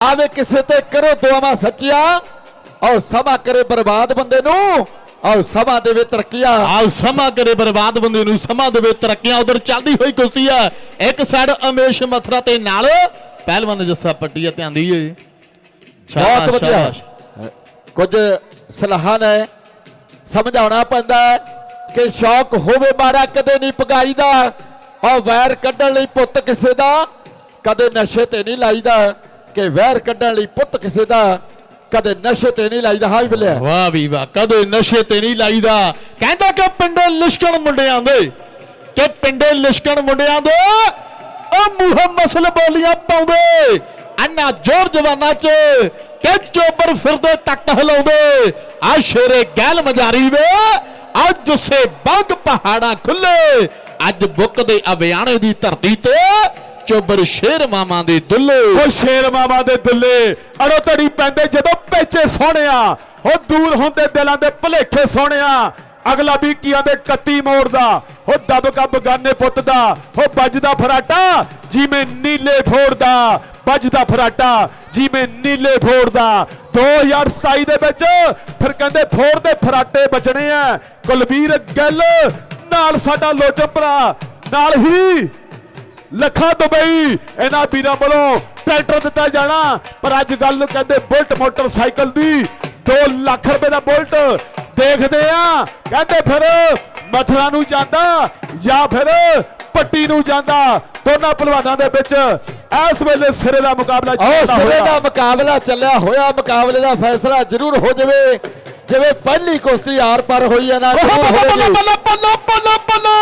ਆਵੇ ਕਿਸੇ ਤੇ ਕਰੋ ਦੁਆਵਾਂ ਸੱਚੀਆਂ ਔਰ ਸਮਾਂ ਕਰੇ ਬਰਬਾਦ ਬੰਦੇ ਨੂੰ ਔਰ ਸਮਾਂ ਦੇਵੇ ਤਰੱਕੀਆਂ। ਆਓ ਸਮਾਂ ਕਰੇ ਬਰਬਾਦ ਬੰਦੇ ਨੂੰ ਸਮਾਂ ਦੇਵੇ ਤਰੱਕੀਆਂ ਉਧਰ ਚੱਲਦੀ ਹੋਈ ਕੁਸ਼ਤੀ ਆ। ਇੱਕ ਸਾਈਡ ਅਮੇਸ਼ ਮਥਰਾ ਤੇ ਨਾਲ ਪਹਿਲਵਾਨ ਜੱਸਾ ਪੱਟੀਆ ਧਿਆਨ ਦੀਏ ਬਹੁਤ ਵਧੀਆ। ਕੁਝ ਸਲਾਹਾਂ ਨੇ ਸਮਝਾਉਣਾ ਪੈਂਦਾ ਹੈ ਕਿ ਸ਼ੌਕ ਹੋਵੇ ਮਾਰਾ ਕਦੇ ਨਹੀਂ ਪਗਾਈਦਾ। ਔਰ ਵੈਰ ਕੱਢਣ ਲਈ ਪੁੱਤ ਕਿਸੇ ਦਾ ਕਦੇ ਨਸ਼ੇ ਤੇ ਨਹੀਂ ਲਾਈਦਾ। ਕਿ ਵੈਰ ਕੱਢਣ ਲਈ ਪੁੱਤ ਕਿਸੇ ਦਾ ਕਦੇ ਨਸ਼ੇ ਤੇ ਨਹੀਂ ਲਾਈਦਾ ਹਾਂ ਵੀ ਵਾਹ ਵੀ ਵਾਹ, ਕਦੇ ਨਸ਼ੇ ਤੇ ਨਹੀਂ ਲਾਈਦਾ। ਕਹਿੰਦਾ ਕਿ ਪਿੰਡੇ ਲਿਸ਼ਕਣ ਮੁੰਡਿਆਂ ਦੇ, ਕਿ ਪਿੰਡੇ ਲਿਸ਼ਕਣ ਮੁੰਡਿਆਂ ਦੇ, ਉਹ ਮੂੰਹ ਮਸਲ ਬੋਲੀਆਂ ਪਾਉਂਦੇ। ਅੰਨਾ ਜੋਰ ਜਵਾਨਾਂ ਚ ਕਿ ਚੋਬਰ ਫਿਰਦੇ ਟੱਕ ਹਲਾਉਂਦੇ। ਆ ਸ਼ੇਰੇ ਗੈਲ ਮਜਾਰੀ ਵੇ ਅੱਜ ਸੇ ਬੰਗ ਪਹਾੜਾਂ ਖੁੱਲੇ। ਅੱਜ ਬੁੱਕ ਦੇ ਅਭਿਆਣੇ ਦੀ ਧਰਤੀ ਤੇ ਚੋਬਰ ਸ਼ੇਰ ਮਾਮਾ ਦੇ ਦੁੱਲੇ। ਉਹ ਸ਼ੇਰ ਮਾਮਾ ਦੇ ਦੁੱਲੇ। ਅੜੋ ਤੜੀ ਪੈਂਦੇ ਜਦੋਂ ਪੈਚੇ ਸੋਹਣਿਆ, ਉਹ ਦੂਰ ਹੁੰਦੇ ਦਿਲਾਂ ਦੇ ਭਲੇਖੇ ਸੋਹਣਿਆ। ਅਗਲਾ ਵੀ ਕੀਆਂ ਦੇ ਕੱਤੀ ਮੋੜਦਾ, ਉਹ ਦਬਕਾ ਬਗਾਨੇ ਪੁੱਤ ਦਾ ਉਹ ਵੱਜਦਾ ਫਰਾਟਾ, ਜਿਵੇਂ ਨੀਲੇ ਫੋੜਦਾ ਵੱਜਦਾ ਫਰਾਟਾ, ਜਿਵੇਂ ਨੀਲੇ ਫੋੜਦਾ 2027 ਦੇ ਵਿੱਚ ਫਿਰ ਕਹਿੰਦੇ ਫੋੜਦੇ ਫਰਾਟੇ ਵੱਜਣੇ ਆ। ਕੁਲਵੀਰ ਗਿੱਲ, ਨਾਲ ਸਾਡਾ ਲੋਚਨ ਭਰਾ, ਨਾਲ ਹੀ ਲੱਖਾਂ ਦੁਬਈ ਇਹਨਾਂ ਵੀਰਾਂ ਵੱਲੋਂ ਟਰੈਕਟਰ ਦਿੱਤਾ ਜਾਣਾ। ਪਰ ਅੱਜ ਗੱਲ ਕਹਿੰਦੇ ਬੁਲਟ ਮੋਟਰਸਾਈਕਲ ਦੀ 2 ਲੱਖ ਰੁਪਏ ਦਾ ਬੁਲਟ। ਦੇਖਦੇ ਆ ਕਹਿੰਦੇ ਫਿਰ ਮਥਰਾ ਨੂੰ ਜਾਂਦਾ ਜਾਂ ਫਿਰ ਪੱਟੀ ਨੂੰ ਜਾਂਦਾ। ਦੋਨਾਂ ਪਹਿਲਵਾਨਾਂ ਦੇ ਵਿੱਚ ਇਸ ਵੇਲੇ ਸਿਰੇ ਦਾ ਮੁਕਾਬਲਾ ਚੱਲਦਾ ਸਿਰੇ ਹੋਇਆ। ਦਾ ਮੁਕਾਬਲਾ ਚੱਲਿਆ ਹੋਇਆ। ਮੁਕਾਬਲੇ ਦਾ ਫੈਸਲਾ ਜ਼ਰੂਰ ਹੋ ਜਾਵੇ। ਜਿਵੇਂ ਪਹਿਲੀ ਕੁਸ਼ਤੀ ਆਰ ਪਰ ਹੋਈ ਹੈ ਨਾ ਬੱਲੇ। ਬੱਲੇ ਬੱਲੇ ਬੱਲੇ ਬੱਲੇ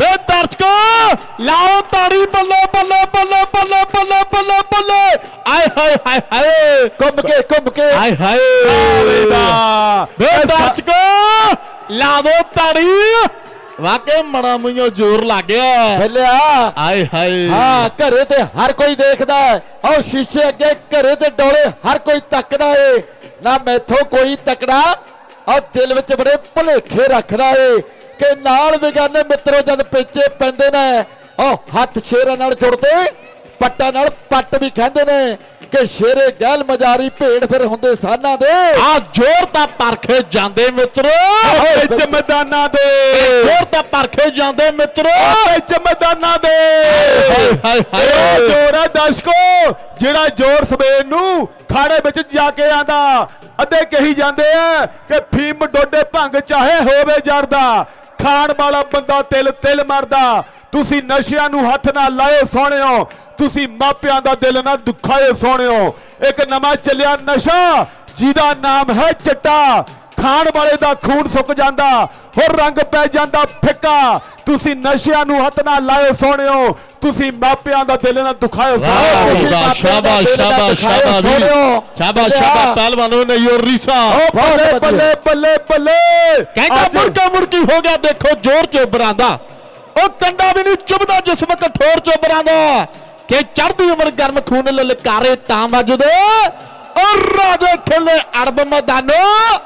ਵੇ ਦਰਸ਼ਕੋ ਲਾਓ ਤਾੜੀ ਬੱਲੇ ਬੱਲੇ ਬੱਲੇ ਬੱਲੇ ਬੱਲੇ ਬੱਲੇ ਬੱਲੇ! ਆਏ ਹਾਏ ਹਾਏ ਹਾਏ! ਘੁੰਮ ਕੇ ਘੁੰਮ ਕੇ। ਆਏ ਹਾਏ! ਵੇ ਦਰਸ਼ਕੋ ਲਾਓ ਤਾੜੀ! ਵਾਕੇ ਮਣਾ ਮੁਈਓ ਜ਼ੋਰ ਲੱਗ ਗਿਆ। ਬੱਲਿਆ ਆਏ ਹਾਏ। ਹਾਂ ਘਰੇ ਤੇ ਹਰ ਕੋਈ ਦੇਖਦਾ ਹੈ। ਔਰ ਸ਼ੀਸ਼ੇ ਅੱਗੇ ਘਰੇ ਤੇ ਡੋਲੇ ਹਰ ਕੋਈ ਤੱਕਦਾ ਏ। ਨਾ ਮੈਥੋਂ ਕੋਈ ਤਕੜਾ। ਔਰ ਦਿਲ ਵਿੱਚ ਬੜੇ ਭੁਲੇਖੇ ਰੱਖਦਾ ਏ ਕਿ ਨਾਲ ਵਿਗਾਨੇ ਮਿੱਤਰੋ ਜਦ ਪੇਚੇ ਪੈਂਦੇ ਨੇ, ਉਹ ਹੱਥ ਸ਼ੇਰਾਂ ਨਾਲ ਜੁੜਦੇ। ਪੱਟਾਂ ਨਾਲ ਪੱਟ ਵੀ ਕਹਿੰਦੇ ਨੇ ਕਿ ਸ਼ੇਰੇ ਗਹਿਲ ਮਜਾਰੀ ਭੇਡ ਫਿਰ ਹੁੰਦੇ ਸਾਨਾਂ ਦੇ। ਆ ਜ਼ੋਰ ਤਾਂ ਪਰਖੇ ਜਾਂਦੇ ਮਿੱਤਰੋ। ਵਿੱਚ ਮੈਦਾਨਾਂ ਦੇ। ਜ਼ੋਰ ਤਾਂ ਪਰਖੇ ਜਾਂਦੇ ਮਿੱਤਰੋ। ਵਿੱਚ ਮੈਦਾਨਾਂ ਦੇ। ਹਾਏ ਹਾਏ ਜੋਰ ਹੈ ਜਿਹੜਾ ਜੋਰ ਸਵੇਰ ਨੂੰ ਖਾੜੇ ਵਿੱਚ ਜਾ ਕੇ ਆਂਦਾ ਅੱਧੇ ਕਹੀ ਜਾਂਦੇ ਆ ਕਿ ਫੀਮ ਡੋਡੇ ਭੰਗ ਚਾਹੇ ਹੋਵੇ ਜਰਦਾ। ਖਾਣ ਵਾਲਾ ਬੰਦਾ ਤਿਲ ਤਿਲ ਮਰਦਾ। ਤੁਸੀਂ ਨਸ਼ਿਆਂ ਨੂੰ ਹੱਥ ਨਾ ਲਾਇਓ ਸੋਹਣਿਓ। ਤੁਸੀਂ ਮਾਪਿਆਂ ਦਾ ਦਿਲ ਨਾ ਦੁਖਾਇਓ ਸੋਹਣਿਓ। ਇੱਕ ਨਵਾਂ ਚੱਲਿਆ ਨਸ਼ਾ, ਜਿਹਦਾ ਨਾਮ ਹੈ ਚਿੱਟਾ। ਖਾਣ ਵਾਲੇ ਦਾ ਖੂਨ ਸੁੱਕ ਜਾਂਦਾ ਹੋਰ ਰੰਗ ਪੈ ਜਾਂਦਾ ਫਿੱਕਾ। ਤੁਸੀਂ ਨਸ਼ਿਆਂ ਨੂੰ ਹੱਥ ਨਾਲ ਲਾਇਓ ਸੋਹਣਿਓ। ਤੁਸੀਂ ਮਾਪਿਆਂ ਦਾ ਦਿਲ ਨਾ ਦੁਖਾਇਓ ਸ਼ਾਬਾਸ਼ ਸ਼ਾਬਾਸ਼ ਸ਼ਾਬਾਸ਼ ਸ਼ਾਬਾਸ਼। ਸ਼ਾਬਾਸ਼ ਪਹਿਲਵਾਨੋ ਨੇ ਯੋ ਰੀਸਾ। ਓ ਬੱਲੇ ਬੱਲੇ ਬੱਲੇ ਬੱਲੇ। ਕਹਿੰਦਾ ਅੱਜ ਮੁਰਕਾ ਮੁਰਕੀ ਹੋ ਗਿਆ ਦੇਖੋ ਜ਼ੋਰ ਚੋਬਰਾਂ ਦਾ ਉਹ ਕੰਡਾ ਵੀ ਨਹੀਂ ਚੁਬਦਾ ਜਿਸਮ ਕਠੋਰ ਦਾ ਕਿ ਚੜ੍ਹਦੀ ਉਮਰ ਗਰਮ ਖੂਨ ਲਲਕਾਰੇ ਤਾਂ ਵੱਜਦੇ ਔਰ ਰਾਜੇ ਖੇਲੇ ਅਰਬ ਮੈਦਾਨੋ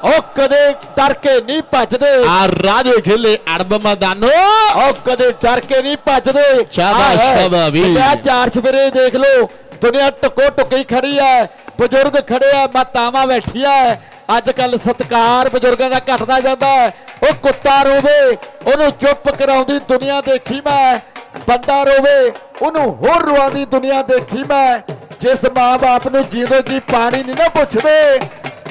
ਉਹ ਕਦੇ ਡਰ ਕੇ ਨਹੀਂ ਭੱਜਦੇ। ਆ ਰਾਜੇ ਖੇਲੇ ਅਰਬ ਮੈਦਾਨੋ। ਉਹ ਕਦੇ ਡਰ ਕੇ ਨਹੀਂ ਭੱਜਦੇ। ਸ਼ਾਬਾਸ਼। ਸ਼ਾਬਾਸ਼ ਵੀ। ਚਾਰ ਸਵੇਰੇ ਦੇਖ ਲਓ ਦੁਨੀਆ ਟਕੋ ਟੁਕੀ ਖੜੀ ਹੈ ਬਜ਼ੁਰਗ ਖੜੇ ਆ ਮਾਤਾਵਾਂ ਬੈਠੀਆਂ ਐ। ਅੱਜ ਕੱਲ ਸਤਕਾਰ ਬਜ਼ੁਰਗਾਂ ਦਾ ਘਟਦਾ ਜਾਂਦਾ ਹੈ ਉਹ ਕੁੱਤਾ ਰੋਵੇ ਉਹਨੂੰ ਚੁੱਪ ਕਰਾਉਂਦੀ ਦੁਨੀਆ ਦੇਖੀ ਮੈਂ। ਬੰਦਾ ਰੋਵੇ ਉਹਨੂੰ ਹੋਰ ਰਵਾਉਂਦੀ ਦੁਨੀਆ ਦੇਖੀ ਮੈਂ। ਜਿਸ ਮਾਂ-ਬਾਪ ਨੂੰ ਜੀਦੋਂ ਜੀ ਪਾਣੀ ਨਹੀਂ ਨਾ ਪੁੱਛਦੇ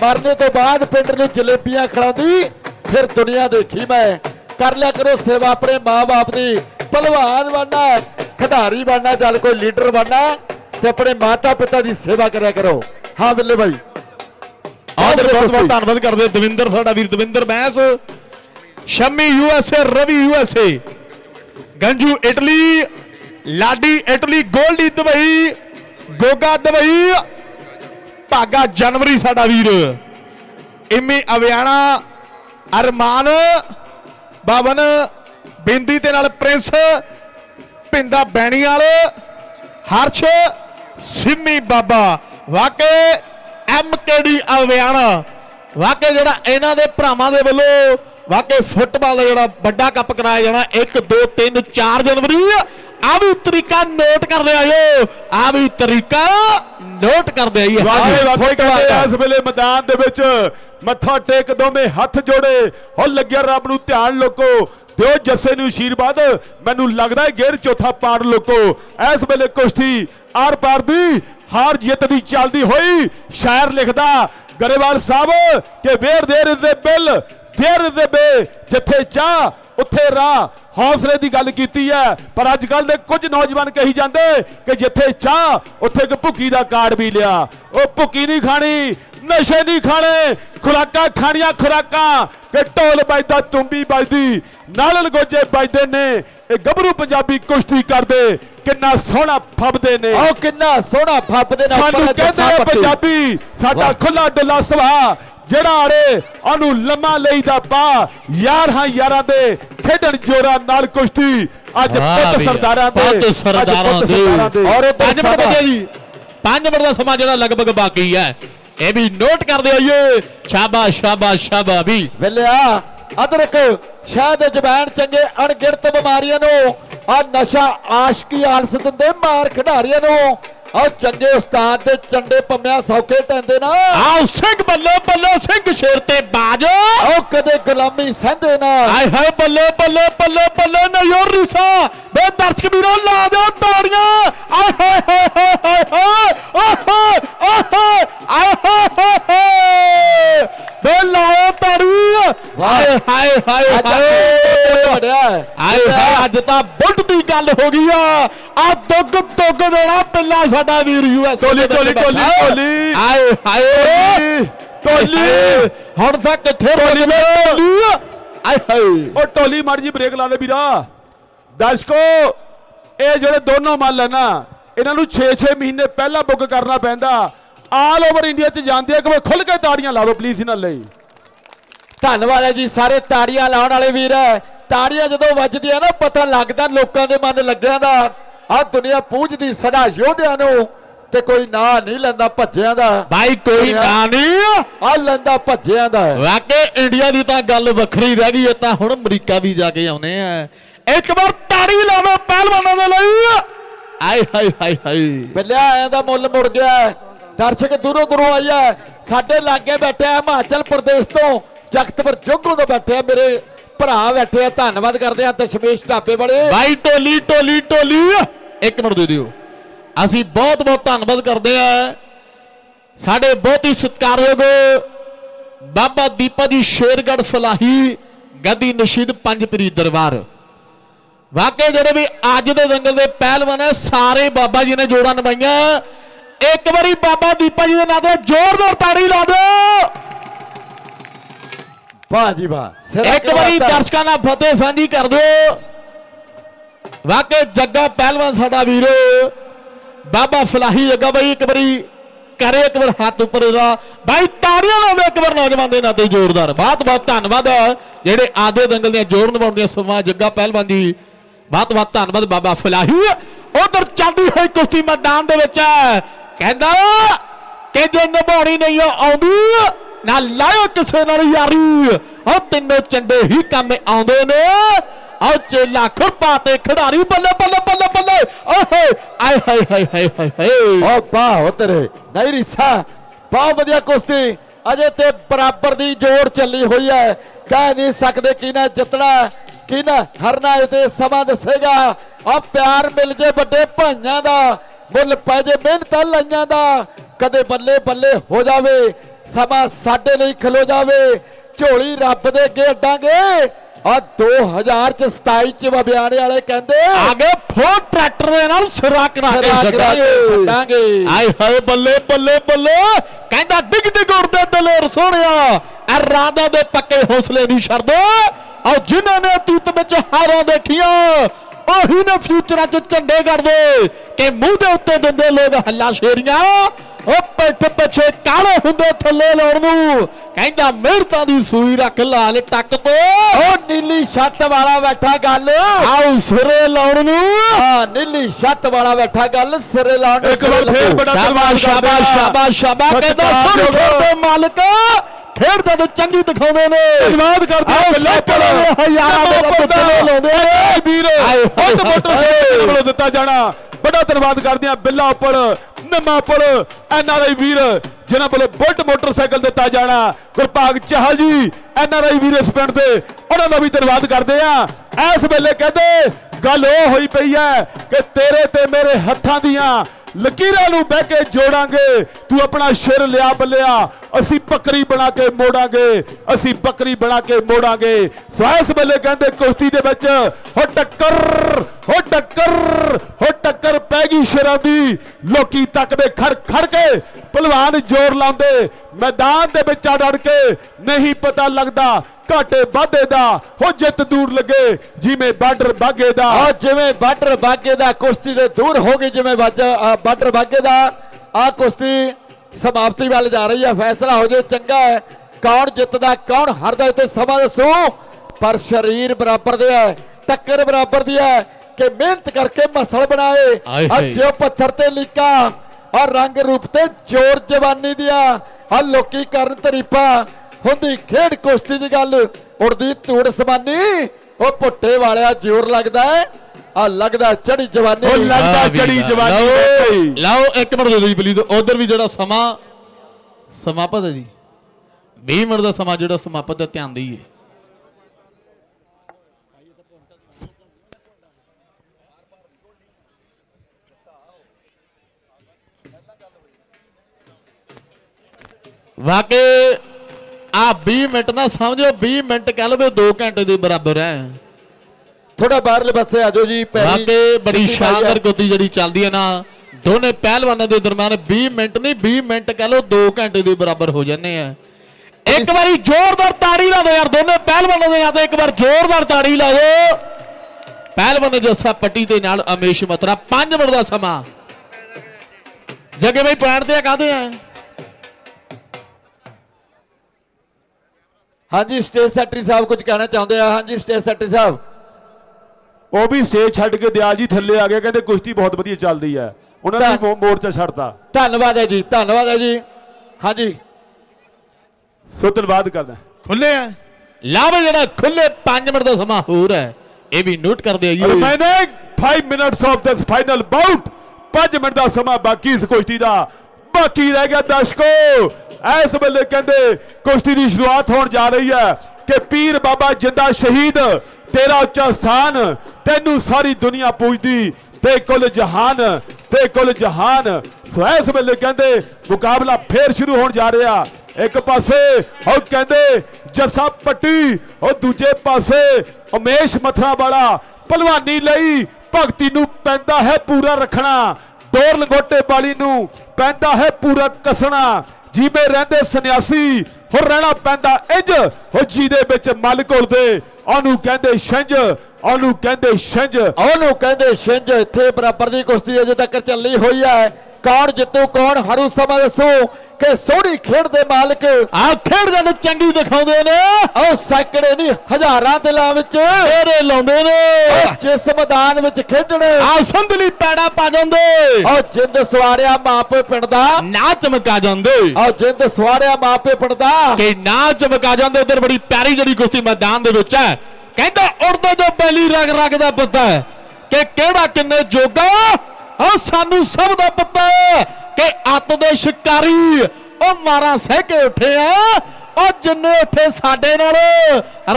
ਮਰਨੇ ਤੋਂ ਬਾਅਦ ਪਿੰਡ ਨੂੰ ਜਲੇਬੀਆਂ ਖਿਲਾਉਂਦੀ ਫਿਰ ਦੁਨੀਆ ਦੇਖੀ ਮੈਂ। ਕਰ ਲਿਆ ਕਰੋ ਸੇਵਾ ਆਪਣੇ ਮਾਂ-ਬਾਪ ਦੀ। ਭਲਵਾਨ ਬਣਨਾ ਖਿਡਾਰੀ ਬਣਨਾ ਚੱਲ ਕੋਈ ਲੀਡਰ ਬਣਨਾ ਤੇ ਆਪਣੇ ਮਾਤਾ-ਪਿਤਾ ਦੀ ਸੇਵਾ ਕਰਿਆ ਕਰੋ। ਹਾਂ ਬੱਲੇ ਭਾਈ। ਆਦਰ ਬਹੁਤ ਬਹੁਤ ਧੰਨਵਾਦ ਕਰਦੇ ਦਵਿੰਦਰ ਸਾਡਾ ਵੀਰ Davinder Bains. Shami USA Ravi USA Ganju Italy Ladi Italy Goldi Dubai. Goga Dubai Bhaga ਜਨਵਰੀ ਸਾਡਾ ਵੀਰ। ਇਮੀ ਅਵਿਆਣਾ, ਅਰਮਾਨ ਬਾਬਨ ਬਿੰਦੀ ਤੇ ਨਾਲ ਪ੍ਰਿੰਸ, ਪਿੰਦਾ ਬੈਣੀ ਵਾਲੇ, ਹਰਸ਼, ਸਿੰਮੀ ਬਾਬਾ। ਵਾਕੇ ਐਮਕੇਡੀ ਅਵਿਆਣਾ। ਵਾਕੇ ਜਿਹੜਾ ਇਹਨਾਂ ਦੇ ਭਰਾਵਾਂ ਦੇ ਵੱਲੋਂ ਵਾਕੇ ਫੁੱਟਬਾਲ ਦਾ ਜਿਹੜਾ ਵੱਡਾ ਕੱਪ ਕਰਾਇਆ ਜਾਣਾ 1 2 3 4 ਜਨਵਰੀ। ਆ ਵੀ ਤਰੀਕਾ ਨੋਟ ਕਰ ਲਿਆਇਓ ਆ ਵੀ ਤਰੀਕਾ ਨੋਟ ਕਰਦੇ ਆਈ ਵਾਹੇ ਹੈ ਵਾਹੇ ਫੁੱਟਬਾਲ ਕਹਿੰਦੇ ਦਾ। ਇਸ ਵੇਲੇ ਮੈਦਾਨ ਦੇ ਵਿੱਚ ਮੱਥਾ ਟੇਕ ਦੋਵੇਂ ਹੱਥ ਜੋੜੇ। ਹੋ ਲੱਗਿਆ ਰੱਬ ਨੂੰ ਧਿਆਨ ਲੋਕੋ। ਦਿਓ ਜੱਸੇ ਨੂੰ ਆਸ਼ੀਰਵਾਦ ਮੈਨੂੰ ਲੱਗਦਾ ਹੈ ਗੇਰ ਚੌਥਾ ਪਾੜ ਲੋਕੋ। ਇਸ ਵੇਲੇ ਕੁਸ਼ਤੀ ਆਰ ਪਾਰ ਦੀ ਹਾਰ ਜਿੱਤ ਦੀ ਚੱਲਦੀ ਹੋਈ। ਸ਼ਾਇਰ ਲਿਖਦਾ ਗਰੇਵਾਲ ਸਾਹਿਬ ਕਿ ਵੇਰ ਦੇਰ ਇਜ਼ ਦੇ ਬਿੱਲ ਦੇਰ ਇਜ਼ ਦੇ ਬੇ ਜਿੱਥੇ ਚਾਹ ਉੱਥੇ ਰਾਹ ਹੌਸਲੇ ਦੀ ਗੱਲ ਕੀਤੀ ਹੈ ਪਰ ਅੱਜ ਕੱਲ ਦੇ ਕੁਝ ਨੌਜਵਾਨ ਕਹੀ ਜਾਂਦੇ ਕਿ ਜਿੱਥੇ ਚਾਹ ਉੱਥੇ ਇੱਕ ਭੁੱਕੀ ਦਾ ਕਾਰਡ ਵੀ ਲਿਆ ਉਹ ਭੁੱਕੀ ਨਹੀਂ ਖਾਣੀ ਨਸ਼ੇ ਨਹੀਂ ਖਾਣੇ ਖੁਰਾਕਾਂ ਖਾਣੀਆਂ ਖੁਰਾਕਾਂ ਕਿ ਢੋਲ ਵੱਜਦਾ ਤੁੰਬੀ ਵੱਜਦੀ ਨਾਲ ਲਗੋਜੇ ਵੱਜਦੇ ਨੇ ਇਹ ਗੱਭਰੂ ਪੰਜਾਬੀ ਕੁਸ਼ਤੀ ਕਰਦੇ ਕਿੰਨਾ ਸੋਹਣਾ ਫੱਬਦੇ ਨੇ ਆਹ ਕਿੰਨਾ ਸੋਹਣਾ ਫੱਪ ਦੇ ਨਾਲ ਸਾਨੂੰ ਕਹਿੰਦੇ ਆ। ਪੰਜਾਬੀ ਸਾਡਾ। ਖੁੱਲਾ ਡੁੱਲਾ ਸੁਭਾਅ ਜਿਹੜਾ ਆੜੇ ਉਹਨੂੰ ਲੰਮਾ ਲਈਦਾ ਪਾ। ਯਾਰ ਹਾਂ ਯਾਰਾਂ ਦੇ ਖੇਡਣ ਜੋਰਾ ਨਾਲ ਕੁਸ਼ਤੀ। ਅੱਜ ਪੁੱਤ ਸਰਦਾਰਾਂ ਦੇ ਪੁੱਤ ਅੱਜ ਸਰਦਾਰਾਂ ਪੁੱਤ ਦੇ। ਸਰਦਾਰਾਂ ਦੇ। ਔਰ ਇਹ 5 ਮਿੰਟ ਬਚੇ ਜੀ। 5 ਮਿੰਟ ਦਾ ਸਮਾਂ ਜਿਹੜਾ ਲਗਭਗ ਬਾਕੀ ਹੈ। ਇਹ ਵੀ ਨੋਟ ਕਰਦੇ ਆਈਏ ਸ਼ਾਬਾਸ਼ ਸ਼ਾਬਾਸ਼ ਸ਼ਾਬਾਸ਼ ਵੀ ਵੇਲਿਆ ਅਦਰਕ ਸ਼ਾਇਦ ਜਵੈਣ ਚੰਗੇ ਅਣਗਿਣਤ ਬਿਮਾਰੀਆਂ ਨੂੰ ਆ ਨਸ਼ਾ ਆਸ਼ਕੀ ਆਲਸ ਦਿੰਦੇ ਮਾਰ ਖਿਡਾਰੀਆਂ ਨੂੰ। ਆ ਚੰਗੇ ਉਸਤਾਦ ਦੇ ਚੰਡੇ ਪੰਮਿਆ ਸੌਖੇ ਟੈਂਦੇ ਨਾ। ਆਓ ਸਿੰਘ ਬੱਲੇ ਬੱਲੇ ਸਿੰਘ ਸ਼ੇਰ ਤੇ ਬਾਜ। ਉਹ ਕਦੇ ਗੁਲਾਮੀ ਸਹਿੰਦੇ ਨਾ। ਆਏ ਹਾਏ ਬੱਲੇ ਬੱਲੇ ਬੱਲੇ ਬੱਲੇ ਨਯੋਰ ਰਿਸਾ। ਬੇ ਦਰਸ਼ਕ ਵੀਰੋ ਲਾ ਦਿਓ ਤਾੜੀਆਂ ਆਏ ਹਾਏ ਹਾਏ ਹਾਏ ਹਾਏ ਹਾਏ ਆਏ ਹਾਏ ਆਏ ਹਾਏ ਹਾਏ ਬੇ ਲਾਓ ਤਾੜੀ ਆਏ ਹਾਏ ਹਾਏ ਅੱਜ ਹਾਏ ਵੜਿਆ ਆਏ ਹਾਏ ਅੱਜ ਤਾਂ ਬੁੱਢ ਦੀ ਗੱਲ ਹੋ ਗਈ ਆ ਆ ਦੁੱਗ ਦੁੱਗ ਦੇਣਾ ਪਿੱਲਾ ਸਾਡਾ ਵੀਰ ਯੂਐਸ ਟੋਲੀ, ਟੋਲੀ, ਟੋਲੀ, ਟੋਲੀ। ਆਏ ਹਾਏ ਟੋਲੀ ਹੁਣ ਤੱਕ ਕਿੱਥੇ ਟੋਲੀ ਟੋਲੀ ਆਏ ਹਾਏ ਉਹ ਟੋਲੀ ਮੜ ਜੀ ਬ੍ਰੇਕ ਲਾ ਦੇ ਵੀਰਾ ਦਰਸ਼ਕੋ ਇਹ ਜਿਹੜੇ ਦੋਨੋਂ ਮੱਲ ਹੈ ਨਾ ਇਹਨਾਂ ਨੂੰ 6-6 ਮਹੀਨੇ ਪਹਿਲਾਂ ਬੁੱਕ ਕਰਨਾ ਪੈਂਦਾ ਆਲ ਓਵਰ ਇੰਡੀਆ ਚ ਜਾਂਦੇ ਆ ਕਿ ਖੁੱਲ ਕੇ ਤਾੜੀਆਂ ਲਾਓ ਪਲੀਜ਼ ਇਹਨਾਂ ਲਈ ਧੰਨਵਾਦ ਹੈ ਜੀ ਸਾਰੇ ਤਾੜੀਆਂ ਲਾਉਣ ਵਾਲੇ ਵੀਰ ਤਾੜੀਆਂ ਜਦੋਂ ਵੱਜਦੀਆਂ ਨਾ ਪਤਾ ਲੱਗਦਾ ਲੋਕਾਂ ਦੇ ਮਨ ਲੱਗਿਆਂ ਦਾ ਆ ਦੁਨੀਆ ਪੂਜਦੀ ਸਦਾ ਯੋਧਿਆਂ ਨੂੰ ਤੇ ਕੋਈ ਨਾਂ ਨਹੀਂ ਲੈਂਦਾ ਭੱਜਿਆਂ ਦਾ। ਬਾਈ ਕੋਈ ਨਾਂ ਨਹੀਂ। ਆ ਲੈਂਦਾ ਭੱਜਿਆਂ ਦਾ। ਵਾਕੇ ਇੰਡੀਆ ਦੀ ਤਾਂ ਗੱਲ ਵੱਖਰੀ ਰਹਿ ਗਈ ਤਾਂ ਹੁਣ ਅਮਰੀਕਾ ਵੀ ਜਾ ਕੇ ਆਉਨੇ ਆ। ਇੱਕ ਵਾਰ ਤਾੜੀ ਲਾਵੇ ਪਹਿਲਵਾਨਾਂ ਦੇ ਲਈ। ਆਏ ਹਾਏ ਹਾਏ ਹਾਏ। ਬੱਲਿਆ ਆਇਆ ਦਾ ਮੁੱਲ ਮੁੜ ਗਿਆ। ਦਰਸ਼ਕ ਦੂਰੋਂ ਦੂਰੋਂ ਆਈ ਹੈ ਸਾਡੇ ਲਾਗੇ ਬੈਠਿਆ ਹਿਮਾਚਲ ਪ੍ਰਦੇਸ਼ ਤੋਂ ਜਗਤਪੁਰ ਜੋਗੋ ਤੋਂ ਬੈਠੇ ਆ ਮੇਰੇ ਭਰਾ ਬੈਠੇ ਆ। ਧੰਨਵਾਦ ਕਰਦੇ ਆ ਤਸ਼ਮੇਸ਼ ਢਾਬੇ ਵਾਲੇ। ਬਾਈ ਢੋਲੀ ਢੋਲੀ ਢੋਲੀ ਇੱਕ ਮਿੰਟ ਦੇ ਦਿਓ। ਅਸੀਂ ਬਹੁਤ ਬਹੁਤ ਧੰਨਵਾਦ ਕਰਦੇ ਆ ਸਾਡੇ ਬਹੁਤ ਹੀ ਸਤਿਕਾਰਯੋਗ ਬਾਬਾ ਦੀਪਾ ਜੀ ਸ਼ੇਰਗੜ ਫਲਾਹੀ ਗੱਦੀ ਨਸ਼ੀਦ ਪੰਜ ਤਰੀ ਦਰਬਾਰ। ਵਾਕਈ ਜਿਹੜੇ ਵੀ ਅੱਜ ਦੇ ਦੰਗਲ ਦੇ ਪਹਿਲਵਾਨ ਹੈ ਸਾਰੇ ਬਾਬਾ ਜੀ ਨੇ ਜੋੜਾਂ ਨਵਾਈਆਂ ਇੱਕ ਵਾਰੀ ਬਾਬਾ ਦੀਪਾ ਜੀ ਦੇ ਨਾਂ ਤੇ ਜ਼ੋਰ-ਜ਼ੋਰ ਤਾੜੀ ਲਾ ਦਿਓ। ਵਾਹ ਜੀ ਇੱਕ ਵਾਰੀ ਦਰਸ਼ਕਾਂ ਨਾਲ ਫਤਿਹ ਸਾਂਝੀ ਕਰ ਦਿਓ। ਵਾਕਈ ਜੱਗਾ ਪਹਿਲਵਾਨ ਸਾਡਾ ਵੀਰੋ। ਬਾਬਾ ਫਲਾਹੀ ਜੱਗਾ ਬਾਈ, ਇੱਕ ਵਾਰੀ ਕਰੇ, ਇੱਕ ਵਾਰ ਹੱਥ ਉੱਪਰ ਉਹਦਾ। ਬਾਈ ਤਾੜੀਆਂ ਲਾਉਂਦੇ, ਇੱਕ ਵਾਰ ਨੌਜਵਾਨ ਦੇ ਨਾਂ ਤੇ ਜ਼ੋਰਦਾਰ। ਬਹੁਤ ਬਹੁਤ ਧੰਨਵਾਦ। ਜਿਹੜੇ ਆਦੇ ਦੰਗਲ ਦੀਆਂ ਜੋਰ ਨਿਭਾਉਂਦੇ ਸਮਾਂ ਜੱਗਾ ਪਹਿਲਵਾਨ ਜੀ। ਬਹੁਤ ਬਹੁਤ ਧੰਨਵਾਦ ਬਾਬਾ ਫਲਾਹੀ। ਉਧਰ ਚੱਲਦੀ ਹੋਈ ਕੁਸ਼ਤੀ ਮੈਦਾਨ ਦੇ ਵਿੱਚ। ਕਹਿੰਦਾ ਕਿ ਜੇ ਨਿਭਾਉਣੀ ਨਹੀਂ ਉਹ ਆਉਂਦੀ। ਨਾ ਲਾਇਓ ਕਿਸੇ ਨਾਲ ਯਾਰੀ। ਉਹ ਤਿੰਨੋਂ ਚੰਡੇ ਹੀ ਕੰਮ ਆਉਂਦੇ ਨੇ। ਆਹ ਚੇਲਾ ਖੁਰਪਾ ਤੇ ਖਿਡਾਰੀ ਬੱਲੇ ਬੱਲੇ ਬੱਲੇ ਬੱਲੇ। ਓਏ ਆਏ ਹਾਏ ਹਾਏ ਹਾਏ ਹਾਏ ਹਾਏ। ਓ ਵਾਹ ਤੇਰੇ, ਨਹੀਂ ਰੀਸਾ ਬਹੁਤ ਵਧੀਆ ਕੁਸ਼ਤੀ। ਅਜੇ ਤੇ ਬਰਾਬਰ ਦੀ ਜੋੜ ਚੱਲੀ ਹੋਈ ਹੈ ਕਹਿ ਨਹੀਂ ਸਕਦੇ ਕਿਹਨੇ ਜਿੱਤਣਾ ਕਿਹਨੇ ਹਰਨਾ ਇਹ ਤੇ ਸਮਾਂ ਦੱਸੇਗਾ। ਆ ਪਿਆਰ ਮਿਲ ਜੇ ਵੱਡੇ ਭਾਈਆਂ ਦਾ, ਮੁੱਲ ਪੈ ਜੇ ਮਿਹਨਤਾਂ ਲਾਈਆਂ ਦਾ। ਕਦੇ ਬੱਲੇ ਬੱਲੇ ਹੋ ਜਾਵੇ, ਸਮਾਂ ਸਾਡੇ ਲਈ ਖਲੋ ਜਾਵੇ। ਝੋਲੀ ਰੱਬ ਦੇ ਅੱਗੇ ਅੱਡਾਂਗੇ। ਆ 2000 ਚ 27 ਚ ਬਬਿਆਣੇ ਵਾਲੇ ਕਹਿੰਦੇ ਆਗੇ ਫੋਰ ਟਰੈਕਟਰ ਦੇ ਨਾਲ ਸਿਰਾ ਕਰਾ ਕੇ ਛੱਡਾਂਗੇ। ਆਏ ਹਾਏ ਬੱਲੇ ਬੱਲੇ ਬੱਲੇ। ਕਹਿੰਦਾ ਡਿੱਗ ਡਿੱਗ ਉੜਦੇ ਦਲੇਰ ਸੋਹਣਿਆ। ਐ ਰਾਦਾ ਦੇ ਪੱਕੇ ਹੌਸਲੇ ਨਹੀਂ ਛੱਡਦੇ। ਆਓ ਜਿਨ੍ਹਾਂ ਨੇ ਅਤੀਤ ਵਿੱਚ ਹਾਰਾਂ ਦੇਖੀਆਂ ਉਹੀ ਨੇ ਫਿਊਚਰਾਂ 'ਚ ਝੰਡੇ ਗੜਦੇ ਕਿ ਮੂੰਹ ਦੇ ਉੱਤੇ ਦਿੰਦੇ ਲੋਕ ਹੱਲਾ ਸ਼ੇਰੀਆਂ। ਉਹ ਪਿੱਠ ਪਿੱਛੇ ਕਾਲੇ ਹੁੰਦੇ ਥੱਲੇ ਲਾਉਣ ਨੂੰ। ਕਹਿੰਦਾ ਮਿਹਰਤਾਂ ਦੀ ਸੂਈ ਰੱਖ ਲਾਲ ਟੱਕ ਤੋਂ। ਉਹ ਨੀਲੀ ਛੱਤ ਵਾਲਾ ਬੈਠਾ ਗੱਲ। ਆਓ ਸਿਰੇ ਲਾਉਣ ਨੂੰ। ਹਾਂ ਨੀਲੀ ਛੱਤ ਵਾਲਾ ਬੈਠਾ ਗੱਲ ਸਿਰੇ ਲਾਉਣ ਨੂੰ ਇੱਕ ਵਾਰ ਫੇਰ। ਬੜਾ ਸ਼ਾਬਾਸ਼ ਧੰਨਵਾਦ ਸ਼ਾਬਾਸ਼ ਸ਼ਾਬਾਸ਼ ਸ਼ਾਬਾਸ਼ ਕਹਿੰਦਾ। ਸੁਣ ਦੇ ਮਾਲਕ। ਖੇਡਦਾ ਤਾਂ ਚੰਗੀ ਦਿਖਾਉਂਦੇ ਨੇ। ਧੰਨਵਾਦ ਕਰਦੇ ਆ ਬੱਲਾ ਸੈਂਕੜੇ ਹਜ਼ਾਰਾਂ ਦੇ। ਚਲੇ ਲਾਉਂਦੇ ਨੇ। ਵੀਰ। ਫੁੱਟ ਹਾਏ। ਵੱਲੋਂ ਦਿੱਤਾ ਜਾਣਾ। ਬੜਾ ਧੰਨਵਾਦ ਕਰਦੇ ਆ ਬਿੱਲਾ ਉੱਪਰ, ਨਮਾ ਐਨਆਰਆਈ ਵੀਰ, ਜਿਨ੍ਹਾਂ ਵੱਲੋਂ ਬੁਲਟ ਮੋਟਰਸਾਈਕਲ ਦਿੱਤਾ ਜਾਣਾ। ਗੁਰਪਾਗ ਚਾਹਲ ਜੀ ਐਨਆਰਆਈ ਵੀਰ ਇਸ ਪਿੰਡ ਦੇ, ਉਹਨਾਂ ਦਾ ਵੀ ਧੰਨਵਾਦ ਕਰਦੇ ਆ ਇਸ ਵੇਲੇ ਕਹਿੰਦੇ, ਗੱਲ ਉਹ ਹੋਈ ਪਈ ਹੈ ਕਿ ਤੇਰੇ ਤੇ ਮੇਰੇ ਹੱਥਾਂ ਦੀਆਂ ਲਕੀਰਾਂ ਨੂੰ ਬਹਿ ਕੇ ਜੋੜਾਂਗੇ। ਤੂੰ ਆਪਣਾ ਸਿਰ ਲਿਆ ਬੱਲਿਆ, ਅਸੀਂ ਬੱਕਰੀ ਬਣਾ ਕੇ ਮੋੜਾਂਗੇ, ਅਸੀਂ ਬੱਕਰੀ ਬਣਾ ਕੇ ਮੋੜਾਂਗੇ। ਸੋ ਇਸ ਵੇਲੇ ਕਹਿੰਦੇ, ਕੁਸ਼ਤੀ ਦੇ ਵਿੱਚ ਹੋ ਟੱਕਰ ਹੋ ਟੱਕਰ ਹੋ ਟੱਕਰ ਪੈ ਗਈ ਸ਼ਰਾਂ ਦੀ ਲੋਕੀ ਤੱਕਦੇ ਖੜ ਖੜ ਕੇ ਪਹਿਲਵਾਨ ਜ਼ੋਰ ਲਾਉਂਦੇ। ਮੈਦਾਨ ਦੇ ਵਿੱਚ ਅੜ ਕੇ ਨਹੀਂ ਪਤਾ ਲੱਗਦਾ ਘਾਟੇ ਵਾਧੇ ਦਾ। ਹੋ ਜਿੱਤ ਦੂਰ ਲੱਗੇ, ਜਿਵੇਂ ਬਾਰਡਰ ਬਾਗੇ ਦਾ। ਆ ਜਿਵੇਂ ਬਾਰਡਰ ਬਾਗੇ ਦਾ, ਕੁਸ਼ਤੀ ਦੇ ਦੂਰ ਹੋ ਗਈ ਜਿਵੇਂ ਬਾਰਡਰ ਬਾਗੇ ਦਾ। ਆ ਕੁਸ਼ਤੀ ਸਮਾਪਤੀ ਵੱਲ ਜਾ ਰਹੀ ਹੈ ਫੈਸਲਾ ਹੋ ਜੇ ਚੰਗਾ ਹੈ। ਕੌਣ ਜਿੱਤਦਾ, ਕੌਣ ਹਾਰਦਾ ਤੇ ਸਮਾਂ ਦੱਸੋ। ਪਰ ਸਰੀਰ ਬਰਾਬਰ ਦੇ ਹੈ, ਟੱਕਰ ਬਰਾਬਰ ਦੀ ਹੈ। ਕਿ ਮਿਹਨਤ ਕਰਕੇ ਮਸਲ ਬਣਾਏ। ਜਿਉ ਪੱਥਰ ਤੇ ਲੀਕਾ ਆ ਰੰਗ ਰੂਪ ਤੇ ਜ਼ੋਰ ਜਵਾਨੀ ਦੀਆਂ ਆ ਲੋਕੀ ਕਰਨ ਤਰੀਫਾ ਹੁੰਦੀ ਖੇਡ ਕੁਸ਼ਤੀ ਦੀ ਗੱਲ ਉੜਦੀ ਧੂੜ ਸਮਾਨੀ ਉਹ ਪੁੱਟੇ ਵਾਲਿਆ ਜ਼ੋਰ ਲੱਗਦਾ ਆ ਲੱਗਦਾ ਚੜੀ ਜਵਾਨੀ। ਉਹ ਲੱਗ- ਲੱਗਦਾ ਚੜੀ। ਜਵਾਨੀ। ਲਓ, ਇੱਕ ਮਿੰਟ ਦੇ ਦਿਓ ਜੀ ਪਲੀਜ਼ ਉਧਰ ਵੀ ਜਿਹੜਾ ਸਮਾਂ ਸਮਾਪਤ ਹੈ ਜੀ। 20 ਮਿੰਟ ਦਾ ਸਮਾਂ ਜਿਹੜਾ ਸਮਾਪਤ ਹੈ ਧਿਆਨ ਦੇਈਏ। ਵਾਕੇ ਆ 20 ਮਿੰਟ ਨਾ ਸਮਝੋ 20 ਮਿੰਟ ਕਹਿ ਲਵੇ 2 ਘੰਟੇ ਦੇ ਬਰਾਬਰ ਹੈ। ਥੋੜਾ ਬਾਹਰਲੇ ਪਾਸੇ ਆ ਜਾਓ ਜੀ ਵਾਕੇ ਬੜੀ ਸ਼ਾਨਦਾਰ। ਕੁੱਤੀ ਜਿਹੜੀ ਚੱਲਦੀ ਹੈ ਨਾ ਦੋਨੇ ਪਹਿਲਵਾਨਾਂ ਦੇ ਦਰਮਿਆਨ 20 ਮਿੰਟ ਨਹੀਂ 20 ਮਿੰਟ ਕਹ ਲਓ 2 ਘੰਟੇ ਦੇ ਬਰਾਬਰ ਹੋ ਜਾਂਦੇ ਆ। ਇੱਕ ਵਾਰੀ ਜ਼ੋਰਦਾਰ ਤਾੜੀ ਲਾ ਦਿਓ ਯਾਰ ਦੋਨੇ ਪਹਿਲਵਾਨਾਂ ਦੇ ਹੱਥ ਇੱਕ ਵਾਰ ਜ਼ੋਰਦਾਰ ਤਾੜੀ ਲਾ ਦਿਓ। ਪਹਿਲਵਾਨ ਜੱਸਾ ਪੱਟੀ ਦੇ ਨਾਲ ਅਮੇਸ਼ ਮਤਰਾ 5 ਮਿੰਟ ਦਾ ਸਮਾਂ। ਜੱਗੇ ਬਈ ਪੁਆਇੰਟ ਤੇ ਆ ਕਾਹਦੇ ਆ? ਹਾਂਜੀ ਸਟੇਜ ਸੈਕਟਰੀ ਸਾਹਿਬ ਕੁਝ ਕਹਿਣਾ ਚਾਹੁੰਦੇ ਆ? ਹਾਂਜੀ ਸਟੇਜ ਸੈਕਟਰੀ ਸਾਹਿਬ। ਉਹ ਵੀ ਸਟੇਜ ਛੱਡ ਕੇ ਦਿਆਲ ਜੀ ਥੱਲੇ ਆ ਗਏ ਕਹਿੰਦੇ ਕੁਸ਼ਤੀ ਬਹੁਤ ਵਧੀਆ ਚੱਲਦੀ ਹੈ। ਉਹਨਾਂ ਨੇ ਮੋ- ਮੋਰਚਾ ਛੱਡਤਾ। ਧੰਨਵਾਦ ਹੈ ਜੀ ਧੰਨਵਾਦ ਹੈ ਜੀ। ਹਾਂਜੀ। ਸੋ ਧੰਨਵਾਦ ਕਰਦਾ। ਖੁੱਲੇ ਆ। ਲਾਭ ਜਿਹੜਾ ਖੁੱਲੇ 5 ਮਿੰਟ ਦਾ ਸਮਾਂ ਹੋਰ ਹੈ ਇਹ ਵੀ ਨੋਟ ਕਰਦੇ ਆਈਏ remaining 5 minutes of this final bout 5 minute ਦਾ ਸਮਾਂ ਬਾਕੀ ਇਸ ਕੁਸ਼ਤੀ ਦਾ। ਬਾਕੀ ਰਹਿ ਗਿਆ ਦਰਸ਼ਕੋ। ਇਸ ਵੇਲੇ ਕਹਿੰਦੇ ਕੁਸ਼ਤੀ ਦੀ ਸ਼ੁਰੂਆਤ ਹੋਣ ਜਾ ਰਹੀ ਹੈ ਕਿ ਪੀਰ ਬਾਬਾ ਜਿੰਦਾ ਸ਼ਹੀਦ, ਤੇਰਾ ਉੱਚਾ ਸਥਾਨ, ਤੈਨੂੰ ਸਾਰੀ ਦੁਨੀਆ ਪੂਜਦੀ। ਤੇ ਕੁੱਲ ਜਹਾਨ, ਤੇ ਕੁੱਲ ਜਹਾਨ। ਸੋ ਇਸ ਵੇਲੇ ਕਹਿੰਦੇ ਮੁਕਾਬਲਾ ਫੇਰ ਸ਼ੁਰੂ ਹੋਣ ਜਾ ਰਿਹਾ। ਇੱਕ ਪਾਸੇ ਉਹ ਕਹਿੰਦੇ ਜੱਸਾ ਪੱਟੀ, ਉਹ ਦੂਜੇ ਪਾਸੇ ਉਮੇਸ਼ ਮਥਰਾ ਵਾਲਾ ਪਹਿਲਵਾਨੀ ਲਈ ਭਗਤੀ ਨੂੰ ਪੈਂਦਾ ਹੈ ਪੂਰਾ ਰੱਖਣਾ। ਡੋਰ ਲੰਗੋਟੇ ਵਾਲੀ ਨੂੰ ਪੈਂਦਾ ਹੈ ਪੂਰਾ ਕਸਣਾ। ਜੀਵੇ ਰਹਿੰਦੇ ਸੰਨਿਆਸੀ ਹੋ ਰਹਿਣਾ ਪੈਂਦਾ ਇੰਜ। ਹੋ ਜਿਹਦੇ ਵਿੱਚ ਮਲ ਘੁਲਦੇ ਉਹਨੂੰ ਕਹਿੰਦੇ ਛੰਝ, ਉਹਨੂੰ ਕਹਿੰਦੇ ਛੰਝ। ਉਹਨੂੰ ਕਹਿੰਦੇ ਛਿੰਝ, ਇੱਥੇ ਬਰਾਬਰ ਦੀ ਕੁਸ਼ਤੀ ਅਜੇ ਤੱਕ ਚੱਲੀ ਹੋਈ ਹੈ। ਕੌਣ ਜਿੱਤੂ ਕੌਣ ਹਾਰੂ ਸਮਾਂ ਦੱਸੋ ਕਿ ਸੋਹਣੀ ਖੇਡ ਦੇ ਮਾਲਕ ਆ ਖੇਡ ਨੂੰ ਚੰਗੀ ਦਿਖਾਉਂਦੇ ਨੇ। ਉਹ ਸੈਂਕੜੇ ਨਹੀਂ ਹਜ਼ਾਰਾਂ ਦਿਲਾਂ ਵਿੱਚ ਤੇਰੇ ਲਾਉਂਦੇ ਨੇ। ਜਿਸ ਮੈਦਾਨ ਵਿੱਚ ਖੇਡਣ। ਆ ਸੰਭਲੀ ਪੈੜਾ ਪਾ ਜਾਂਦੇ। ਉਹ ਜਿੰਦ ਸਵਾਰਿਆ ਮਾਪੇ ਪਿੰਡ ਦਾ। ਨਾ ਚਮਕਾ ਜਾਂਦੇ। ਉਹ ਜਿੰਦ ਸਵਾਰਿਆ ਮਾਪੇ ਪਿੰਡ ਦਾ। ਕਿ ਨਾ ਚਮਕਾ ਜਾਂਦੇ ਉਧਰ ਬੜੀ ਪਿਆਰੀ ਜਿਹੜੀ ਕੁਸ਼ਤੀ ਮੈਦਾਨ ਦੇ ਵਿੱਚ ਹੈ। ਕਹਿੰਦਾ ਉੜਦਾ ਜੋ ਬੈਲੀ ਰਗ ਰਗ ਦਾ ਪਤਾ ਹੈ। ਕਿ ਕਿਹੜਾ ਕਿੰਨੇ ਜੋਗਾ? ਉਹ ਸਾਨੂੰ ਸਭ ਦਾ ਪਤਾ ਹੈ ਕਿ ਅੱਤ ਦੇ ਸ਼ਿਕਾਰੀ ਉਹ ਮਾਰਾ ਸਹਿ ਕੇ ਉੱਠੇ ਆ। ਉਹ ਜਿੰਨੇ ਉੱਠੇ ਸਾਡੇ ਨਾਲ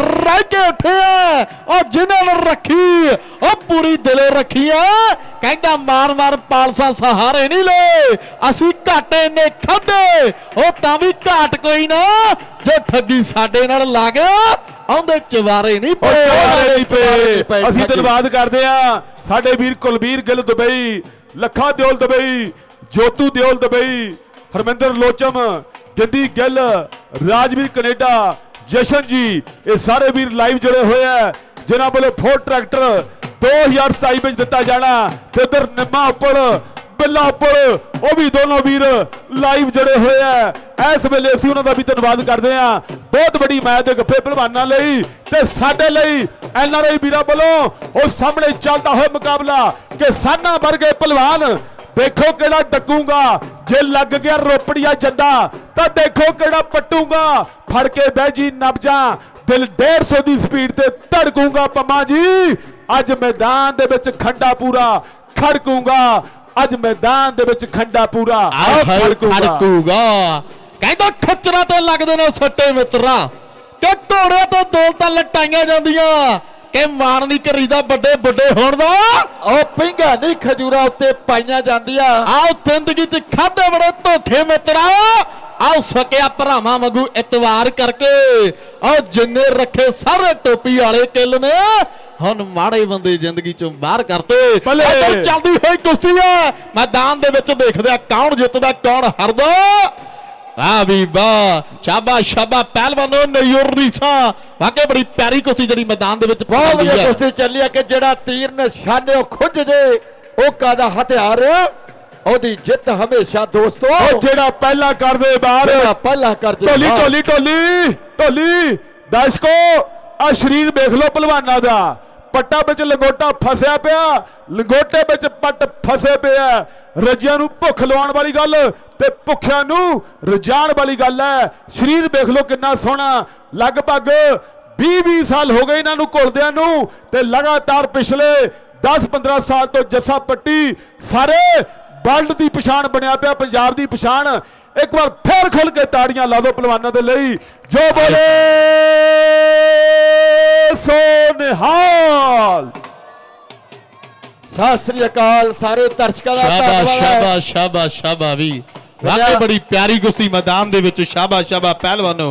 ਰਹਿ ਕੇ ਉੱਠੇ ਆ ਉਹ ਜਿਨ੍ਹਾਂ ਨੇ ਰੱਖੀ ਉਹ ਪੂਰੀ ਦਿਲੋਂ ਰੱਖੀ ਆ। ਕਹਿੰਦਾ ਮਾਰ ਮਾਰ ਪਾਲਸਾ ਸਹਾਰੇ ਨਹੀਂ ਲਏ ਅਸੀਂ ਘਾਟੇ ਨੇ ਖਾਦੇ ਉਹ ਤਾਂ ਵੀ ਘਾਟ ਕੋਈ ਨਾ। ਜੋ ਠੱਗੀ ਸਾਡੇ ਨਾਲ ਲੱਗ ਆਉਂਦੇ ਚਵਾਰੇ ਨਹੀਂ ਪਏ। ਅਸੀਂ। ਧੰਨਵਾਦ ਕਰਦੇ ਆ ਸਾਡੇ ਵੀਰ Kulbir Gill Dubai Lakha Deol Dubai Jotu Deol Dubai Harminder Locham Jandi Gill, Rajveer Canada, Jashan ji, ਇਹ ਸਾਰੇ ਵੀਰ ਲਾਈਵ ਜੁੜੇ ਹੋਏ ਆ। ਜਿਨ੍ਹਾਂ ਵੱਲੋਂ ਫੋਰ ਟਰੈਕਟਰ 2027 ਵਿੱਚ ਦਿੱਤਾ ਜਾਣਾ। ਤੇ ਉਧਰ ਨਿੰਮਾ ਉੱਪਰ, ਬਿੱਲਾ ਉੱਪਰ, ਉਹ ਵੀ ਦੋਨੋਂ ਵੀਰ ਲਾਈਵ ਜੁੜੇ ਹੋਏ ਆ। ਇਸ ਵੇਲੇ ਅਸੀਂ ਉਹਨਾਂ ਦਾ ਵੀ ਧੰਨਵਾਦ ਕਰਦੇ ਆ। ਬਹੁਤ ਵੱਡੀ ਮੈਚ ਦੇ ਗੱਫੇ ਪਹਿਲਵਾਨਾਂ ਲਈ ਤੇ ਸਾਡੇ ਲਈ ਐਨ ਆਰ ਆਈ ਵੀਰਾਂ ਵੱਲੋਂ ਉਹ ਸਾਹਮਣੇ ਚੱਲਦਾ ਹੋਇਆ ਮੁਕਾਬਲਾ ਕਿ ਸਾਨਾ ਵਰਗੇ ਪਹਿਲਵਾਨ ਦੇਖੋ ਕਿਹੜਾ ਡੱਕੂਗਾ। ਜੇ ਲੱਗ ਗਿਆ ਰੋਪੜੀਆ ਜੰਦਾ ਤਾਂ ਦੇਖੋ ਕਿਹੜਾ ਪੱਟੂਗਾ। ਫੜ ਕੇ ਬਹਿ ਜੀ ਨਬਜਾਂ ਦਿਲ 150 ਦੀ ਸਪੀਡ ਤੇ ਧੜਕੂਗਾ ਪੰਮਾ ਜੀ। ਅੱਜ ਮੈਦਾਨ ਦੇ ਵਿੱਚ ਖੰਡਾ ਪੂਰਾ ਖੜਕੂਗਾ। ਅੱਜ ਮੈਦਾਨ ਦੇ ਵਿੱਚ ਖੰਡਾ ਪੂਰਾ ਖੜਕੂਗਾ। ਕਹਿੰਦਾ ਖੱਚਰਾਂ ਤੇ ਲੱਗਦੇ ਨੇ ਸੱਟੇ ਮਿੱਤਰਾ। ਕਿ ਘੋੜੇ ਤੋਂ ਦੌਲਤਾਂ ਲਟਾਈਆਂ ਜਾਂਦੀਆਂ। ਕਿ ਮਾਣ ਨਹੀਂ ਕਰੀਦਾ ਵੱਡੇ ਵੱਡੇ ਹੋਣ ਦਾ? ਉਹ ਪਿੰਗਾ ਨਹੀਂ ਖਜੂਰਾ ਉੱਤੇ ਪਾਈਆਂ ਜਾਂਦੀਆਂ। ਆਓ ਜ਼ਿੰਦਗੀ 'ਚ ਖਾਦੇ ਬੜੇ ਧੋਖੇ ਮਿੱਤਰਾ ਆਓ ਸਕਿਆ ਭਰਾਵਾਂ ਵਾਂਗੂ ਇਤਵਾਰ ਕਰਕੇ। ਆਓ ਜਿੰਨੇ ਰੱਖੇ ਸਾਰੇ ਟੋਪੀ ਵਾਲੇ ਕਿੱਲ ਨੇ ਹੁਣ ਮਾੜੇ ਬੰਦੇ ਜ਼ਿੰਦਗੀ ਚੋਂ ਬਾਹਰ ਕਰਤੇ। ਉੱਧਰ ਚੱਲਦੀ ਹੋਈ ਕੁਸ਼ਤੀ ਹੈ ਮੈਦਾਨ ਦੇ ਵਿੱਚ ਦੇਖਦੇ ਆ ਕੌਣ ਜਿੱਤਦਾ ਕੌਣ ਹਾਰਦਾ। ਆ ਵੀ ਵਾਹ ਸ਼ਾਬਾਸ਼ ਸ਼ਾਬਾਸ਼ ਪਹਿਲਵਾਨੋ ਨਯੂਰ ਰੀਸਾ ਵਾਕੇ ਬੜੀ ਪਿਆਰੀ ਕੁਸ਼ਤੀ ਜਿਹੜੀ ਮੈਦਾਨ ਦੇ ਵਿੱਚ ਬਹੁਤ ਵਧੀਆ। ਕੁਸ਼ਤੀ ਚੱਲੀ ਆ ਕਿ ਜਿਹੜਾ ਤੀਰ ਨਿਸ਼ਾਨੇ ਉਹ ਖੁੱਜ ਜੇ ਉਹ ਕਾਦਾ ਹਥਿਆਰ? ਉਹਦੀ ਜਿੱਤ ਹਮੇਸ਼ਾ ਦੋਸਤੋ। ਉਹ ਜਿਹੜਾ ਪਹਿਲਾਂ ਕਰਦੇ ਬਾਹਰ। ਪਹਿਲਾ ਕਰ ਜੇ ਢੋਲੀ। ਢੋਲੀ ਢੋਲੀ ਢੋਲੀ। ਦਰਸ਼ਕੋ ਆ ਸਰੀਰ ਵੇਖ ਲਓ ਪਹਿਲਵਾਨਾਂ ਦਾ। ਪੱਟਾ ਵਿੱਚ ਲੰਗੋਟਾ ਫਸਿਆ ਪਿਆ। ਲੰਗੋਟੇ ਵਿੱਚ ਪੱਟ ਫਸੇ ਪਿਆ ਰੱਜਿਆਂ ਨੂੰ ਭੁੱਖ ਲਵਾਉਣ ਵਾਲੀ ਗੱਲ ਤੇ ਭੁੱਖਿਆਂ ਨੂੰ ਰਜਾਣ ਵਾਲੀ ਗੱਲ ਹੈ। ਸਰੀਰ ਵੇਖ ਲਓ ਕਿੰਨਾ ਸੋਹਣਾ। ਲਗਭਗ 20-20 ਸਾਲ ਹੋ ਗਏ ਇਹਨਾਂ ਨੂੰ ਘੁਲਦਿਆਂ ਨੂੰ ਤੇ ਲਗਾਤਾਰ ਪਿਛਲੇ 10-15 ਸਾਲ ਤੋਂ ਜੱਸਾ ਪੱਟੀ ਸਾਰੇ ਵਰਲਡ ਦੀ ਪਛਾਣ ਬਣਿਆ ਪਿਆ, ਪੰਜਾਬ ਦੀ ਪਛਾਣ। ਇੱਕ ਵਾਰ ਫੇਰ ਖੁੱਲ ਕੇ ਤਾੜੀਆਂ ਲਾ ਦਿਓ ਪਹਿਲਵਾਨਾਂ ਦੇ ਲਈ ਜੋ ਬੋਲੇ ਸੋ ਨਿਹਾਲ ਸਤਿ ਸ੍ਰੀ ਅਕਾਲ ਸਾਰੇ ਦਰਸ਼ਕਾਂ ਦਾ ਸ਼ਾਬਾਸ਼ ਧੰਨਵਾਦ ਹੈ। ਸ਼ਾਬਾਸ਼ ਸ਼ਾਬਾਸ਼ ਸ਼ਾਬਾਸ਼ ਵੀ ਵਾਕਈ। ਬੜੀ ਪਿਆਰੀ ਕੁਸ਼ਤੀ ਮੈਦਾਨ ਦੇ ਵਿੱਚ ਸ਼ਾਬਾਸ਼ ਸ਼ਾਬਾਸ਼ ਪਹਿਲਵਾਨੋ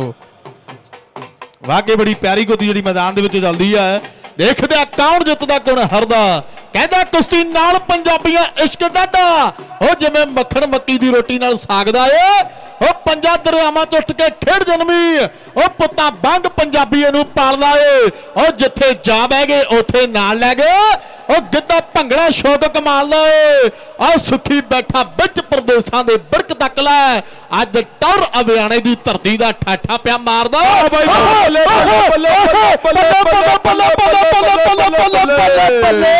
ਵਾਕਈ ਬੜੀ ਪਿਆਰੀ ਕੁਸ਼ਤੀ ਜਿਹੜੀ ਮੈਦਾਨ ਦੇ ਵਿੱਚ ਚੱਲਦੀ ਹੈ ਦੇਖਦੇ ਆ ਕੌਣ ਜਿੱਤਦਾ, ਕੌਣ ਹਾਰਦਾ। ਕਹਿੰਦਾ ਕੁਸ਼ਤੀ ਨਾਲ ਪੰਜਾਬੀਆਂ ਇਸ਼ਕ ਡਾਡਾ ਉਹ ਜਿਵੇਂ ਮੱਖਣ ਮੱਕੀ ਦੀ ਰੋਟੀ ਨਾਲ ਸਾਗਦਾ ਏ। ਉਹ ਪੰਜਾ ਦਰਿਆਵਾਂ ਚ ਉੱਠ ਕੇ ਖੇਡ ਜਨਮੀ ਉਹ ਪੁੱਤਾਂ ਬੰਗ ਪੰਜਾਬੀ ਨੂੰ ਪਾਲਦਾ ਏ ਉਹ ਜਿੱਥੇ ਜਾ ਬਹਿ ਗਏ ਉੱਥੇ ਨਾਲ ਲੈ ਗਏ ਉਹ ਗਿੱਧਾ ਭੰਗੜਾ ਸ਼ੌਕ ਕਮਾਲ ਦਾ ਏ ਆ ਸੁਖੀ ਬੈਠਾ ਵਿੱਚ ਪ੍ਰਦੇਸ਼ਾਂ ਦੇ ਬਿਰਕ ਤੱਕ ਲੈ ਅੱਜ ਟੌਰ ਅਭਿਆਣੇ ਦੀ ਧਰਤੀ ਦਾ ਠਾਠਾ ਪਿਆ ਮਾਰਦਾ ਬੱਲੇ, ਬੱਲੇ, ਬੱਲੇ, ਬੱਲੇ, ਬੱਲੇ, ਬੱਲੇ, ਬੱਲੇ, ਬੱਲੇ, ਬੱਲੇ।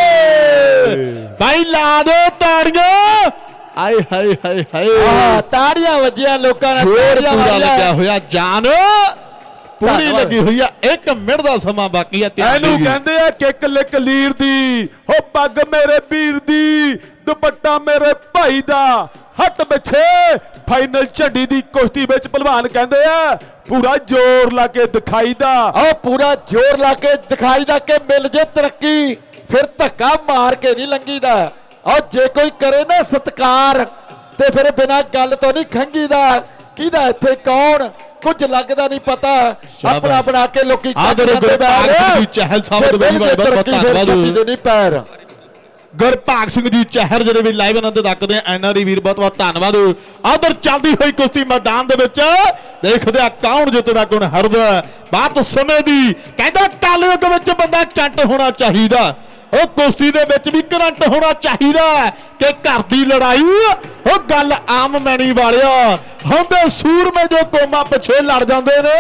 ਭਾਈ ਲਾ ਦੇ ਤਾੜੀਆਂ ਆਏ ਹਾਏ ਹਾਏ ਹਾਏ ਆਹ ਤਾੜੀਆਂ ਵੱਜੀਆਂ ਲੋਕਾਂ ਨੇ ਜੋਰ ਤਾੜੀਆਂ ਪੂਰਾ ਮਾਰੀਆਂ। ਲੱਗਿਆ ਹੋਇਆ ਜਾਨ ਪੂਰੀ ਧੰਨਵਾਦ। ਲੱਗੀ ਹੋਈ ਆ ਇੱਕ ਮਿੰਟ ਦਾ ਸਮਾਂ ਬਾਕੀ ਆ ਧਿਆਨ ਇਹਨੂੰ। ਕਹਿੰਦੇ ਆ ਕਿੱਕ ਲਿਕ ਲੀਰ ਦੀ ਹੋ ਪੱਗ ਮੇਰੇ ਵੀਰ ਦੀ ਦੁਪੱਟਾ ਮੇਰੇ ਭਾਈ ਦਾ ਹੱਟ ਪਿੱਛੇ ਫਾਈਨਲ ਝੰਡੀ ਦੀ ਕੁਸ਼ਤੀ ਵਿੱਚ ਪਹਿਲਵਾਨ ਕਹਿੰਦੇ ਆ ਪੂਰਾ ਜ਼ੋਰ ਲਾ ਕੇ ਦਿਖਾਈਦਾ ਆਹ ਪੂਰਾ ਜ਼ੋਰ ਲਾ ਕੇ ਦਿਖਾਈ ਦਾ ਕਿ ਮਿਲ ਜੇ ਤਰੱਕੀ ਫਿਰ ਧੱਕਾ ਮਾਰ ਕੇ ਨਹੀਂ ਲੰਗੀਦਾ ਆਹ ਜੇ ਕੋਈ ਕਰੇ ਨਾ ਸਤਕਾਰ ਤੇ ਫਿਰ ਬਿਨਾਂ ਗੱਲ ਤੋਂ ਨਹੀਂ ਖੰਗੀਦਾ। ਕਿਹਦਾ ਇੱਥੇ ਕੌਣ? ਕੁਝ ਲੱਗਦਾ ਨਹੀਂ ਪਤਾ। ਆਪਣਾ ਬਣਾ ਕੇ ਲੋਕੀ ਆਦਰ ਗੁਰਪਾਲ। ਸਿੰਘ ਜੀ ਚਹਿਲ ਸਾਹਿਬ ਦੇ ਬਹੁਤ ਬਹੁਤ ਧੰਨਵਾਦ। ਦੇ ਨਹੀਂ ਪੈਰ। ਸਿੰਘ ਜੀ ਜਿਹੜੇ ਵੀ ਲਾਈਵ ਆਨੰਦ ਰੱਖਦੇ ਆ ਐਨਆਰਈ ਵੀਰ ਬਹੁਤ ਬਹੁਤ ਧੰਨਵਾਦ। ਆਦਰ ਚੱਲਦੀ ਹੋਈ ਕੁਸ਼ਤੀ ਮੈਦਾਨ ਦੇ ਵਿੱਚ। ਦੇਖਦੇ ਆ ਕੌਣ ਜਿੱਤਦਾ ਕੌਣ ਹਾਰਦਾ। ਬਾਤ ਸਮੇਂ ਦੀ। ਕਹਿੰਦਾ ਕਲਯੁੱਗ ਵਿੱਚ ਬੰਦਾ ਚੰਟ ਹੋਣਾ ਚਾਹੀਦਾ। ਉਹ ਕੁਸ਼ਤੀ ਦੇ ਵਿੱਚ ਵੀ ਕਰੰਟ ਹੋਣਾ ਚਾਹੀਦਾ ਕਿ ਘਰ ਦੀ ਲੜਾਈ ਉਹ ਗੱਲ ਆਮ ਮੈਣੀ ਵਾਲਿਆ। ਹੁੰਦੇ ਸੂਰਮੇ ਜੋ ਕੋਮਾ ਪਿੱਛੇ ਲੜ ਜਾਂਦੇ ਨੇ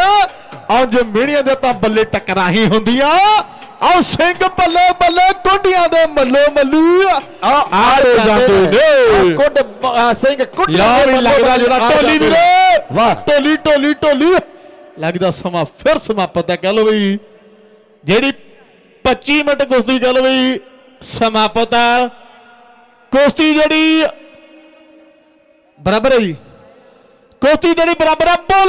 ਅੱਜ ਮੀਣੀਆਂ ਦੇ ਤਾਂ ਬੱਲੇ ਟਕਰਾਹੀ ਹੁੰਦੀਆਂ ਆਹ ਸਿੰਘ ਬੱਲੇ ਬੱਲੇ ਗੁੰਡੀਆਂ ਦੇ ਮੱਲੋ ਮੱਲੂ ਆੜੇ ਜਾਂਦੇ ਨੇ। ਕੁੱਡ ਸਿੰਘ ਕੁੱਡ ਯਾਰ ਲੱਗਦਾ ਜਿਹੜਾ ਢੋਲੀ ਵੀਰੇ। ਵਾਹ। ਢੋਲੀ ਢੋਲੀ ਢੋਲੀ ਲੱਗਦਾ ਸਮਾਂ ਫਿਰ ਸਮਾਪਤ ਹੈ। ਕਹ ਲੋ ਬਈ ਜਿਹੜੀ 25 ਮਿੰਟ ਕੁਸ਼ਤੀ ਕਹ ਲੋ ਬਈ ਸਮਾਪਤ ਹੈ। ਕੁਸ਼ਤੀ ਜਿਹੜੀ ਬਰਾਬਰ ਹੈ ਜੀ। ਕੁਸ਼ਤੀ ਜਿਹੜੀ ਬਰਾਬਰ ਹੈ